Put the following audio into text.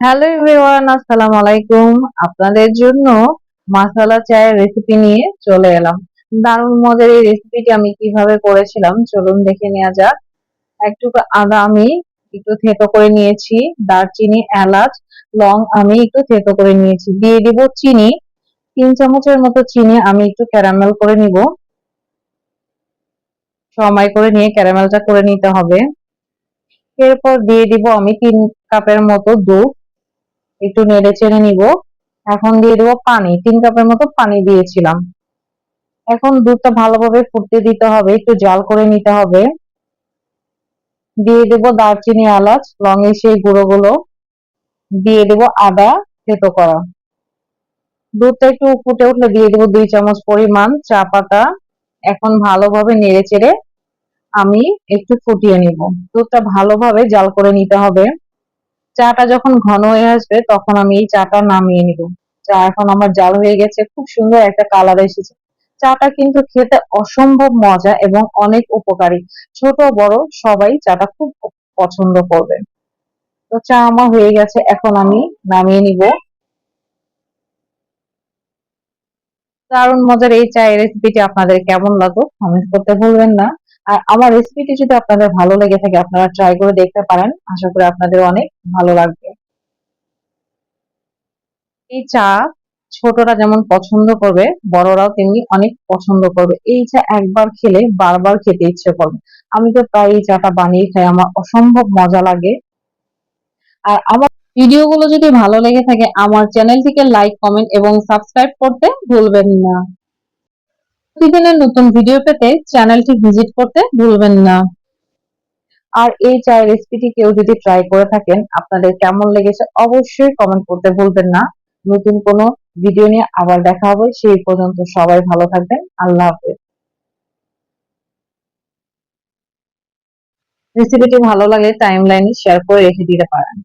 Hello everyone, আসসালামু আলাইকুম। আপনাদের জন্য মাসালা চায়ের রেসিপি নিয়ে চলে এলাম। দারুণ মজার এই রেসিপিটি আমি কীভাবে করেছিলাম, চলুন দেখে নেওয়া যাক। একটু আদা আমি একটু থেতো করে নিয়েছি, দারচিনি, এলাচ, লং আমি একটু থেতো করে নিয়েছি। দিয়ে দিব চিনি। তিন চামচের মতো চিনি আমি একটু ক্যারামেল করে নিব। সময় করে নিয়ে ক্যারামেলটা করে নিতে হবে। এরপর দিয়ে দিব আমি তিন কাপের মতো দুধ। একটু নেড়ে চেড়ে নিব। এখন দিয়ে দেবো পানি, তিন কাপের মতো পানি দিয়েছিলাম। এখন দুধটা ভালোভাবে ফুটতে দিতে হবে, একটু জাল করে নিতে হবে। দিয়ে দেব দারচিনি, এলাচ লঙের সেই গুঁড়োগুলো। দিয়ে দেব আদা, থেতো করা। দুধটা একটু ফুটে উঠলে দিয়ে দেবো দুই চামচ পরিমাণ চা পাতা। এখন ভালোভাবে নেড়ে চেড়ে আমি একটু ফুটিয়ে নিব। দুধটা ভালোভাবে জাল করে নিতে হবে। চাটা যখন ঘন হয়ে আসবে, তখন আমি এই চাটা নামিয়ে নিব। চা এখন আমার জাল হয়ে গেছে, খুব সুন্দর একটা কালার এসেছে। চাটা কিন্তু খেতে অসম্ভব মজা এবং অনেক উপকারী। ছোট, বড়, সবাই চাটা খুব পছন্দ করবে। তো চা আমার হয়ে গেছে, এখন আমি নামিয়ে নিব। দারুণ মজার এই চায়ের রেসিপিটি আপনাদের কেমন লাগল কমেন্ট করতে ভুলবেন না। আর আমার রেসিপিটি যদি আপনাদের ভালো লেগে থাকে, আপনারা ট্রাই করে দেখতে পারেন। আশা করি আপনাদের অনেক ভালো লাগবে। এই চা ছোটরা যেমন পছন্দ করবে, বড়রাও তেমনি অনেক পছন্দ করবে। এই চা একবার খেলে বারবার খেতে ইচ্ছে করবে। আমি তো প্রায় এই চাটা বানিয়ে খাই, আমার অসম্ভব মজা লাগে। আর আমার ভিডিওগুলো যদি ভালো লেগে থাকে, আমার চ্যানেলটিকে লাইক কমেন্ট এবং সাবস্ক্রাইব করতে ভুলবেন না। প্রতিদিনের নতুন ভিডিও পেতে চ্যানেলটি ভিজিট করতে ভুলবেন না। আর এই চায়ের রেসিপিটি কেউ যদি ট্রাই করে থাকেন, আপনাদের কেমন লেগেছে অবশ্যই কমেন্ট করতে ভুলবেন না। নতুন কোনো ভিডিও নিয়ে আবার দেখা হবে, সেই পর্যন্ত সবাই ভালো থাকবেন। আল্লাহ হাফেজ। রেসিপিটি ভালো লাগলে টাইম লাইনে শেয়ার করে রেখে দিতে পারেন।